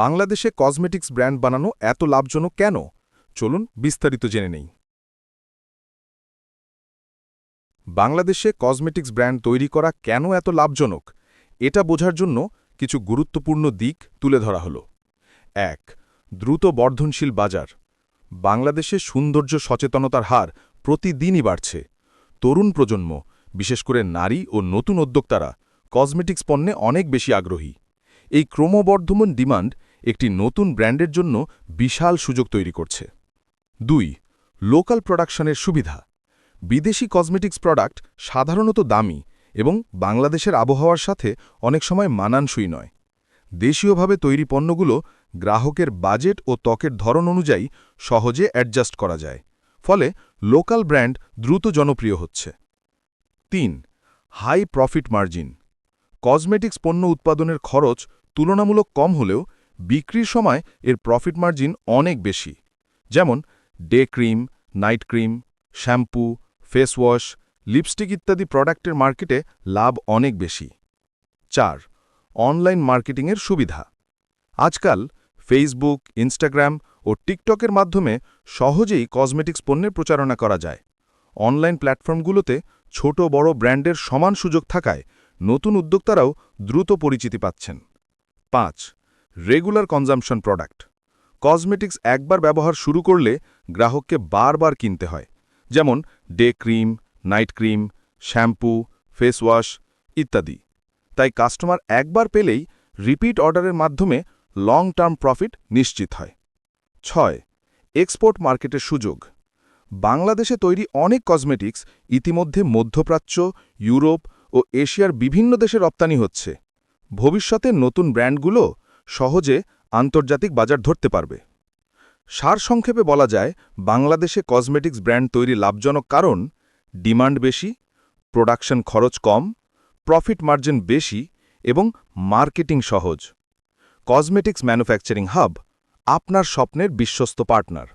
বাংলাদেশে cosmetics brand বানানো এত লাভজনক কেন? চলুন বিস্তারিত জেনে নেই। বাংলাদেশে কসমেটিক্স ব্র্যান্ড তৈরি করা কেন এত লাভজনক? এটা বোঝার জন্য কিছু গুরুত্বপূর্ণ দিক তুলে ধরা হল। এক, দ্রুত বর্ধনশীল বাজার। বাংলাদেশে সৌন্দর্য সচেতনতার হার প্রতিদিনই বাড়ছে। তরুণ প্রজন্ম, বিশেষ করে নারী ও নতুন উদ্যোক্তারা কসমেটিক্স পণ্যে অনেক বেশি আগ্রহী। এই ক্রমবর্ধমান ডিমান্ড একটি নতুন ব্র্যান্ডের জন্য বিশাল সুযোগ তৈরি করছে। দুই, লোকাল প্রোডাকশনের সুবিধা। বিদেশি কসমেটিক্স প্রোডাক্ট সাধারণত দামি এবং বাংলাদেশের আবহাওয়ার সাথে অনেক সময় মানানসই নয়। দেশীয়ভাবে তৈরি পণ্যগুলো গ্রাহকের বাজেট ও ত্বকের ধরন অনুযায়ী সহজে অ্যাডজাস্ট করা যায়, ফলে লোকাল ব্র্যান্ড দ্রুত জনপ্রিয় হচ্ছে। তিন, হাই প্রফিট মার্জিন। কসমেটিক্স পণ্য উৎপাদনের খরচ তুলনামূলক কম হলেও বিক্রির সময় এর প্রফিট মার্জিন অনেক বেশি। যেমন day cream night cream shampoo face wash lipstick ইত্যাদি প্রোডাক্টের মার্কেটে লাভ অনেক বেশি। চার অনলাইন মার্কেটিংয়ের সুবিধা। আজকাল ফেসবুক ইনস্টাগ্রাম ও টিকটকের মাধ্যমে সহজেই কসমেটিক্স পণ্যের প্রচারণা করা যায়। অনলাইন প্ল্যাটফর্মগুলোতে ছোট বড় ব্র্যান্ডের সমান সুযোগ থাকায় নতুন উদ্যোক্তারাও দ্রুত পরিচিতি পাচ্ছেন। পাঁচ রেগুলার কনজামশন প্রোডাক্ট। কসমেটিক্স একবার ব্যবহার শুরু করলে গ্রাহককে বারবার কিনতে হয়। যেমন day cream, night cream, shampoo, face wash ইত্যাদি। তাই কাস্টমার একবার পেলেই রিপিট অর্ডারের মাধ্যমে লং টার্ম প্রফিট নিশ্চিত হয়। ছয়, এক্সপোর্ট মার্কেটের সুযোগ। বাংলাদেশে তৈরি অনেক কসমেটিক্স ইতিমধ্যে মধ্যপ্রাচ্য, ইউরোপ ও এশিয়ার বিভিন্ন দেশে রপ্তানি হচ্ছে। ভবিষ্যতে নতুন ব্র্যান্ডগুলো সহজে আন্তর্জাতিক বাজার ধরতে পারবে। সার সংক্ষেপে বলা যায়, বাংলাদেশে কসমেটিক্স ব্র্যান্ড তৈরি লাভজনক কারণ, ডিমান্ড বেশি, প্রোডাকশন খরচ কম, প্রফিট মার্জিন বেশি এবং মার্কেটিং সহজ। কসমেটিক্স ম্যানুফ্যাকচারিং হাব, আপনার স্বপ্নের বিশ্বস্ত পার্টনার।